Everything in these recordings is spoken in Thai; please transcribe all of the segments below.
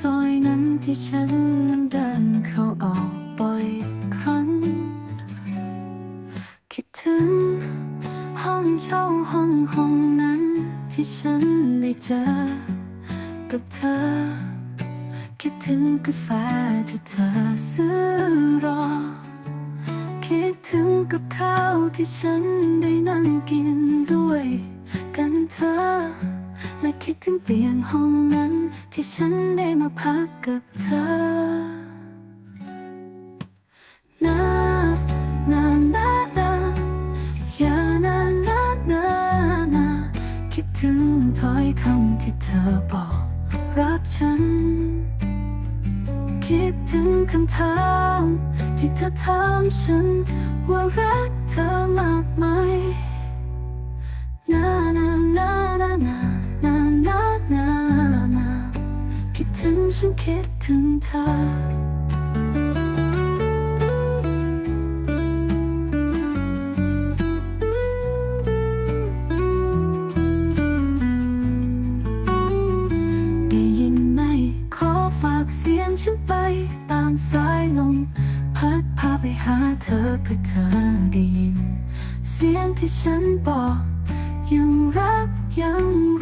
ซอยนั้นที่ฉันนั้นเดินเข้าออกบ่อยครั้ง คิดถึงห้องเช่าห้องห้องนั้น ที่ฉันได้เจอกับเธอ คิดถึงกาแฟที่เธอซื้อรอ คิดถึงกับข้าวที่ฉันได้นั่งกินด้วย กันเธอ และคิดถึงเตียงห้องนั้น ที่ฉันได้มาพักกับเธอนานานานาอย่านานานานาคิดถึงถ้อยคำที่เธอบอกรักฉัน คิดถึงคำถามที่เธอถามฉัน ว่ารักเธอมากไหมนานา ถึงฉันคิดถึงเธอ ได้ยินไหม ขอฝากเสียงฉันไปตามสายลม พัดพาไปหาเธอเพื่อเธอได้ยิน เสียงที่ฉันบอก ยังรักยังร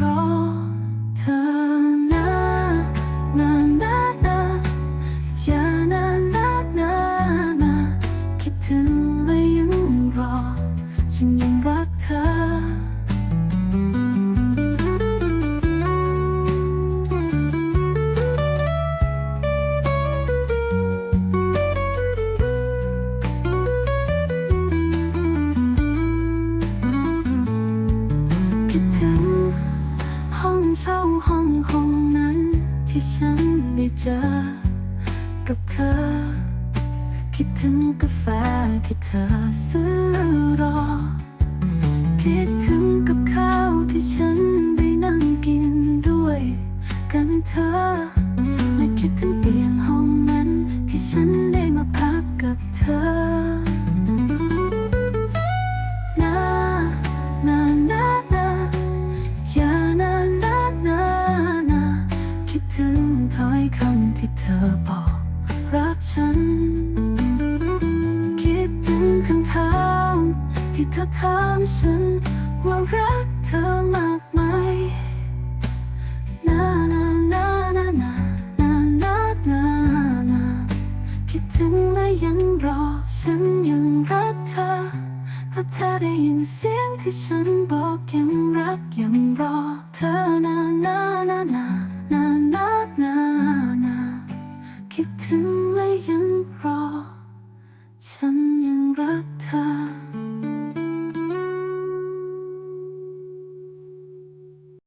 เช่าห้องห้องนั้น ที่ฉันได้เจอ กับเธอ คิดถึงกาแฟที่เธอซื้อรอคิดถึง ที่เธอบอกรักฉัน คิดถึงคำถามที่เธอถามฉัน ว่ารักเธอมากไหมนานานานานานานานานาคิดถึงและยังรอ ฉันยังรักเธอเพราะเธอได้ยินเสียงที่ฉันบอกยังรักยังรอเธอ